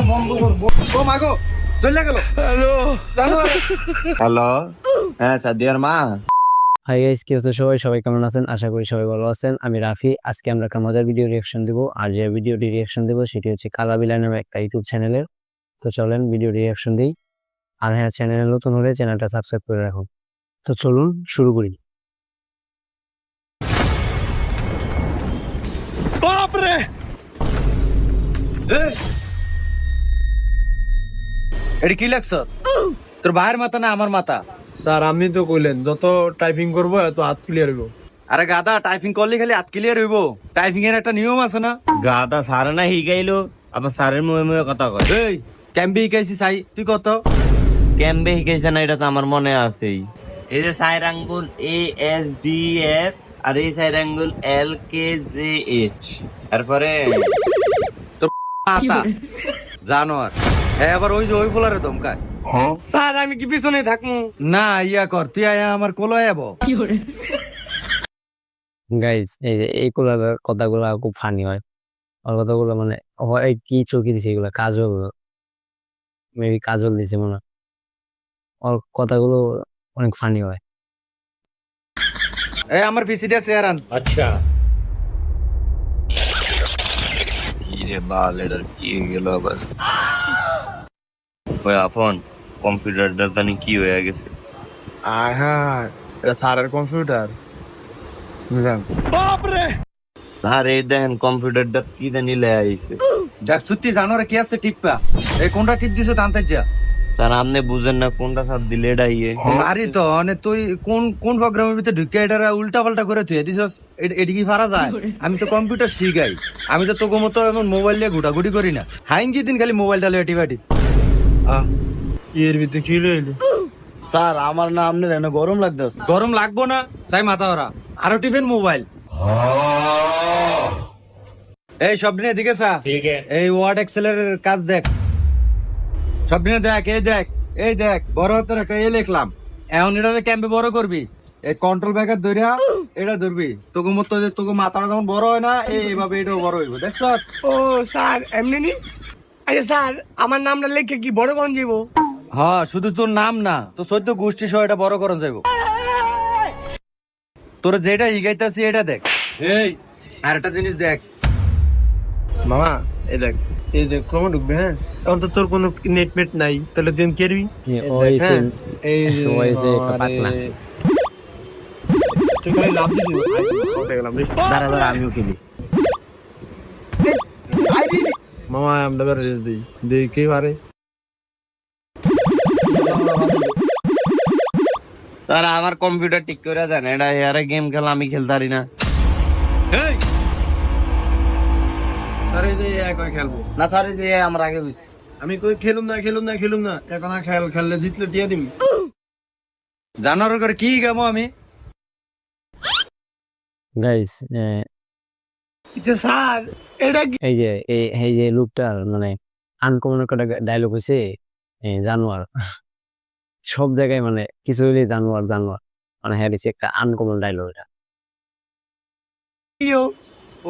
ও মাগো চলে গেল হ্যালো। জানো? হ্যালো। হ্যাঁ সাদিয়ার মা। হাই গাইস কি হচ্ছে সবাই? সবাই কেমন আছেন? আশা করি সবাই ভালো আছেন। আমি রাফি। আজকে আমরা একটা মজার ভিডিও রিয়াকশন দেবো। আর যে ভিডিওটি রিয়াকশন দেবো সেটি হচ্ছে কালাবিলা নামে একটা ইউটিউব চ্যানেলের তো চলেন ভিডিও রিয়াকশন দিই। আর হ্যাঁ চ্যানেলে নতুন হলে চ্যানেলটা সাবস্ক্রাইব করে রাখুন। তো চলুন শুরু করি। এটা কি লাগছ? তোর ভাইয়ের মাথা না আমার মাথা? স্যার আপনি তো কইলেন যত টাইপিং করব এত হাত ক্লিয়ার হইব। আরে গাদা টাইপিং করলে খালি হাত ক্লিয়ার হইব। টাইপিং এর একটা নিয়ম আছে না? গাদা সারে না হিগাইলো আবার সারের মুহে মুহে কথা কয়। এই ক্যাম্বি শিখাইছি চাই তুই কত? কেমবে হিগাইছে না এটা তো আমার মনে আছেই। এই যে সাইর আঙ্গুল এ এস ডি এফ আর এই সাইর আঙ্গুল এল কে জে এইচ তারপরে? জানোয়ার। হ্যাঁ আবার ওই যে ওই ফোলারে দমকায় স্যার আমি কি পিছনে থাকব না ইয়া কর তুই আয়া আমার কোলো আয়াবো গাইজ এই যে এইগুলার কথাগুলো খুব ফানি হয়। ওর কথাগুলো মানে হয় কি চৌকি দিছে এগুলো? কাজল। মেবি কাজল দিছে মনে হয়। ওর কথাগুলো অনেক ফানি হয়। এই আমার পিসি দিয়ে চেয়ার আন আচ্ছা। ইরে বাল এটা কি হয়ে গেল আবার? ওই আফন কম্পিউটারটা জানি কি হয়ে গেছে। আয় হ্যাঁ এটা স্যারের কম্পিউটার? আর এই কম্পিউটারটা কি জানি লে আইছে। দেখ সত্যি জানোয়ারে কি আছে টিপা? এই কোনটা টিপ দিছো জানতে যা। তার আপনি বুঝেন না কোনটা সাথ দিলে এটা ইয়ে। আরে তো মানে তুই কোন কোন প্রোগ্রামের ভিতরে ঢুকে এটা উল্টা পাল্টা করে তুই? দিছস এটি কি পারা যায়? আমি তো কম্পিউটার শিখাই। আমি তো তোকে মতো এমন মোবাইল নিয়ে ঘুটাঘুটি করি না। হাইন কি দিন খালি মোবাইলটা লিয়ে টিপাটি এর ভিতরে কি লইলি স্যার আমার না আপনার এনে গরম লাগতেছে। গরম লাগবো না? চাই মাথা ওরা। আরও টিফিন মোবাইল। এই সব দিনে দিকে সা এই ওয়ার্ড এক্সেলের কাজ দেখ। সব দিনে দেখ এই দেখ এই দেখ বড় হাতের একটা এ লিখলাম। এখন এটা ক্যাম্পে বড় করবি? এই কন্ট্রোল ব্যাগের ধরিয়া এটা ধরবি। তোকে মতো যে তোকে মাথাটা যখন বড় হয় না এইভাবে এটাও বড় হইব। দেখছ ও স্যার এমনি নি? আচ্ছা স্যার আমার নামটা লিখে কি বড় কোন হ্যাঁ শুধু তোর নাম না তো সদ্য গোষ্ঠী সহ এটা বড় করা যাইব। তোর যেটা হিগাইতাছি এটা দেখ। এই আর একটা জিনিস দেখ। মামা এই দেখ এই যে ক্রমে ঢুকবে হ্যাঁ? এখন তো তোর কোনো নেট মেট নাই তাহলে তুই কেরবি হ্যাঁ, এই। তুই খালি লাভ দিবি দাঁড়া দাঁড়া আমিও খেলি। মামা আমরা বের রেস দিই দেখি পারে। স্যার আমার কম্পিউটার ঠিক করে দেন। এটা এয়ারে গেম খেলা আমি খেলতে পারি না। স্যার এই যে একবার খেলব? না স্যার এই যে আমার আগে বুঝছি। আমি কই খেলুম না খেলুম না খেলুম না। এখন আর খেল খেললে জিতলে টিয়া দিবি জানোয়ার করে কি গামো আমি? গাইস আচ্ছা স্যার এটা কি এই যে এই যে লোকটার মানে আনকমন একটা ডায়লগ হয়েছে জানোয়ার। সব জায়গায় মানে কিছু জানোয়ার জানোয়ার। মানে হ্যাঁ একটা আনকমন ডায়লগ এটা।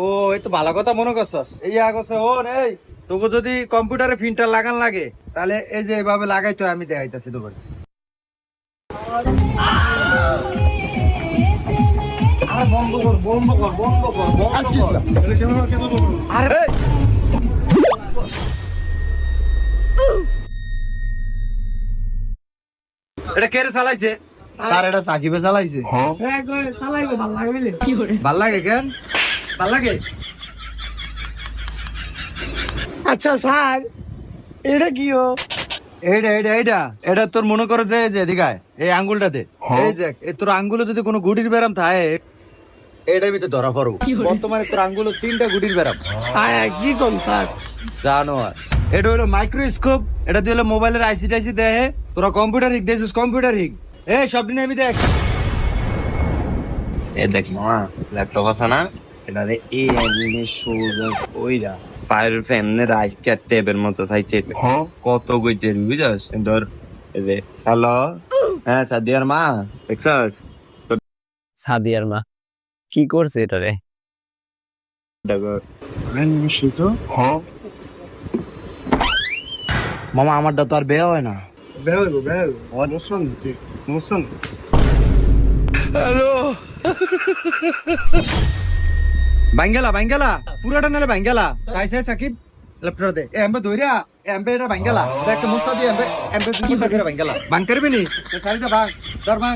ও এই তো ভালো কথা মনে করছস। এই আগছে ও এই তোকে যদি কম্পিউটারে প্রিন্টার লাগান লাগে তাহলে এই যে এভাবে লাগাইতো আমি দেখাইতাছি তোকে। বন্ধ কর বন্ধ কর বন্ধ কর বন্ধ কর। আরে এটা কে চালাইছে? স্যার এটা সাকিবে চালাইছে। হ্যাঁ। কই চালাইবো ভালো লাগে বুঝলি? ভালো লাগে কেন? ভালো লাগে? আচ্ছা স্যার এটা কি ও? এইটা এইটা এইটা এটা তোর মনে করে যে যে এদিকায় এই আঙ্গুলটাতে এই দেখ তোর আঙ্গুলে যদি কোনো গুটির ব্যারাম থাকে এটার ভিতরে ধরা পড়ব বর্তমানে তোর আঙ্গুলে তিনটা গুটির ব্যারাম। হ্যাঁ কি কম স্যার? জানো এটা হলো মাইক্রোস্কোপ এটা দিয়ে হলো মোবাইলের আইসি টাইসি দেহে। তোরা কম্পিউটার হিক দেখছিস কম্পিউটার হিক এই সব দিনে আমি দেখ। এ দেখ মামা ল্যাপটপ আছে না? এটা রে এই এমনি সোজা ওইরা ফায়ার ফ্যামনে রাইট ক্যাট টেপের মতো থাকছে কত গইতের বুঝাস? ধর যে হ্যালো হ্যাঁ সাদিয়ার মা দেখছস? সাদিয়ার মা। কি করছে এটা রে? দেখো নিশ্চয়ই তো? হ্যাঁ। মামা আমারটা তো আর বেয়া হয় না। তুই মুসলমান বাঙ্গালা বাঙ্গালা। পুরাটা নালে বাঙ্গালা। চাইছে সাকিব? ল্যাপটপ দে। এমবে দইরা এমবে এটা বাঙ্গালা। দেখ মুস্তা দি এমবে এমবে দুই করে বাঙ্গালা। বাং করবি নি? সারিটা বাং ধর বাং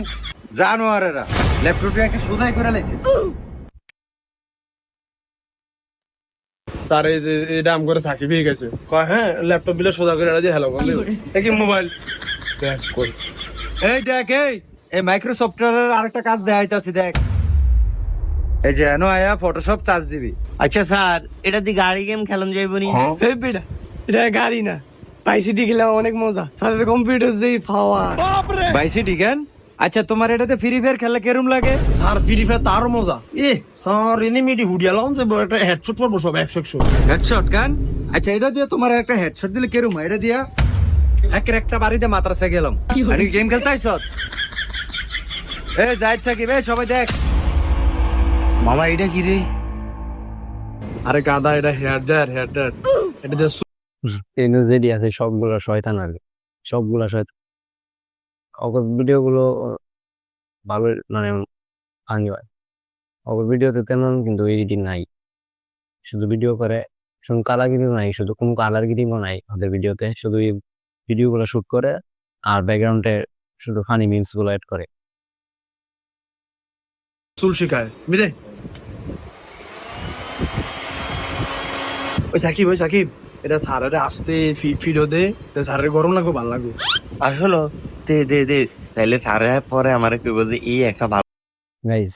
জানোয়ারেরা। ল্যাপটপটা একটা সোজাই করে লাইছে। স্যার এই যে এটা আম করে সাকিব হয়ে গেছে। কয় হ্যাঁ ল্যাপটপ বিলে সোজা করে এটা দিয়ে হ্যালো বন্ধু দেখি মোবাইল। দেখ কই। এই দেখ এই এই মাইক্রোসফটের আরেকটা কাজ দেখাইতাছি দেখ। এই যে এনো আয়া ফটোশপ চার্জ দিবি। আচ্ছা স্যার এটা দিয়ে গাড়ি গেম খেলাম যাইব নি? এই বেটা এটা গাড়ি না। পাইসিটি খেলাম অনেক মজা। স্যারের কম্পিউটার যেই পাওয়ার বাইসি ঠিকান আচ্ছা তোমার এটাতে ফ্রি ফায়ার খেললে কেরম লাগে? স্যার ফ্রি ফায়ার তারও মজা। এ স্যার এনিমিটি হুডিয়ালাম যে একটা হেডশট পড়ব সব একশো একশো। হেডশট গান আচ্ছা এটা দিয়ে তোমার একটা হেডশট দিলে কেরম হয়? এটা দিয়া? একের একটা বাড়িতে মাদ্রাসা গেলাম। আমি গেম খেলতে আইস? এ যাই সাকিব এ সবাই দেখ। মামা এটা কি রে? আরে গাদা এটা হেয়ার ড্রায়ার হেয়ার ড্রায়ার এটা দিয়ে এনে যেটি আছে সবগুলা শয়তান আর। সবগুলা শয়তান। অগর ভিডিও গুলো ভালো মানে ফানি হয়। অগর ভিডিওতে তেমন কিন্তু এডিটিং নাই। শুধু ভিডিও করে শুধু কালারগিরিও নাই শুধু কোনো কালারগিরিও নাই ওদের ভিডিওতে। শুধু এই ভিডিও গুলো শুট করে আর ব্যাকগ্রাউন্ডে শুধু ফানি মিমসগুলো অ্যাড করে। চুল শিখায়। বিদে। ওই সাকিব ওই সাকিব। এটা স্যারের আসতে ফিডো দে স্যারের গরম লাগবে ভালো লাগবে। আসলে দে দে দে। তাইলে স্যারে পরে আমার কইব যে এই একটা ভালো গাইস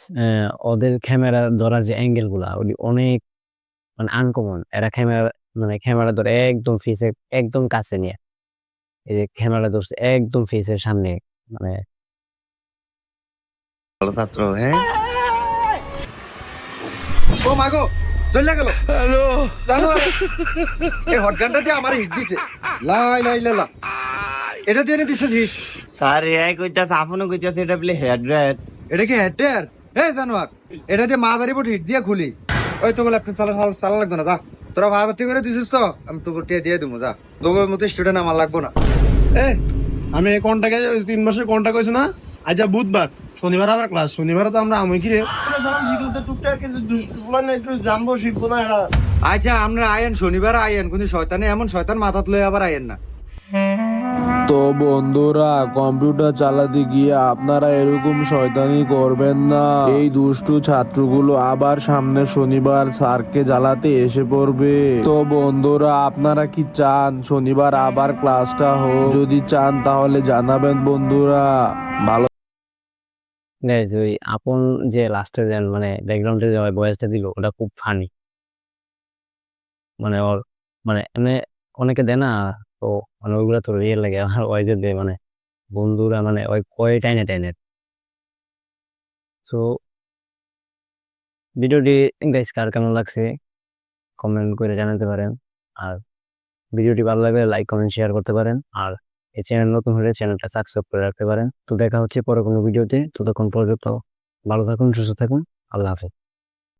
ওদের ক্যামেরা ধরার যে অ্যাঙ্গেলগুলা ওটি অনেক মানে আনকমন এরা ক্যামেরা মানে ক্যামেরা ধরে একদম ফেসের একদম কাছে নিয়ে। এই যে ক্যামেরা ধরছে একদম ফেসের সামনে মানে ভালো ছাত্র হ্যাঁ? ও মাগো চলে গেল। হ্যালো। জানো এই হটগানটা দিয়ে আমার হিট দিছে। লাই লাই লা এটা দিয়ে এনে দিছে হিট স্যার এআই কইতাছে আপনও কইতাছে এটা বলে হেয়ার ড্রায়ার এটা কি হেডের হে জানোয়ার এটা দিয়ে মা দাঁড়িয়ে হিট দিয়ে খুলি। ওই তোকে ল্যাপটপ চালা চালা- চালা লাগতো না যা। তোরা ভাগতি করে দিছিস তো আমি তোকে টিয়া দিয়ে দেবো যা। তোকে মতো স্টুডেন্ট আমার লাগবো না। এ আমি এই কন্টাকে তিন মাসের কন্টাক্ট হয়েছে না? আজ বুধবার শনিবার আবার ক্লাস শনিবার তো আমরা আমি কি রে? তো একটু জানব শিখব না আচ্ছা আমরা আয়েন শনিবার আয়েন কিন্তু শয়তানে এমন শয়তান মাথাত লয়ে আবার আয়েন না। তো বন্ধুরা কম্পিউটার চালাতে গিয়ে আপনারা এরকম শয়তানি করবেন না। এই দুষ্টু ছাত্রগুলো আবার সামনে শনিবার স্যারকে জ্বালাতে এসে পড়বে। তো বন্ধুরা, আপনারা কি চান শনিবার আবার ক্লাসটা হোক? যদি চান, তাহলে জানাবেন বন্ধুরা। ভালো ওই আপন যে লাস্টের মানে ব্যাকগ্রাউন্ডে যে ভয়েসটা দিল, ওটা খুব ফানি মানে ওর মানে এমনি অনেকে দেয় না তো মানে ওইগুলা তো রিয়েল লাগে। আর ওই যে দেয় মানে বন্ধুরা মানে ওই কয় টাইনে টাইনে সো ভিডিওটি গাইজ কার কেমন লাগছে? কমেন্ট করে জানাতে পারেন। আর ভিডিওটি ভালো লাগলে লাইক কমেন্ট শেয়ার করতে পারেন। আর এই চ্যানেল নতুন হলে চ্যানেলটা সাবস্ক্রাইব করে রাখতে পারেন। তো দেখা হচ্ছে পরে কোনো ভিডিওতে। ততক্ষণ পর্যন্ত ভালো থাকুন, সুস্থ থাকুন। আল্লাহ হাফেজ।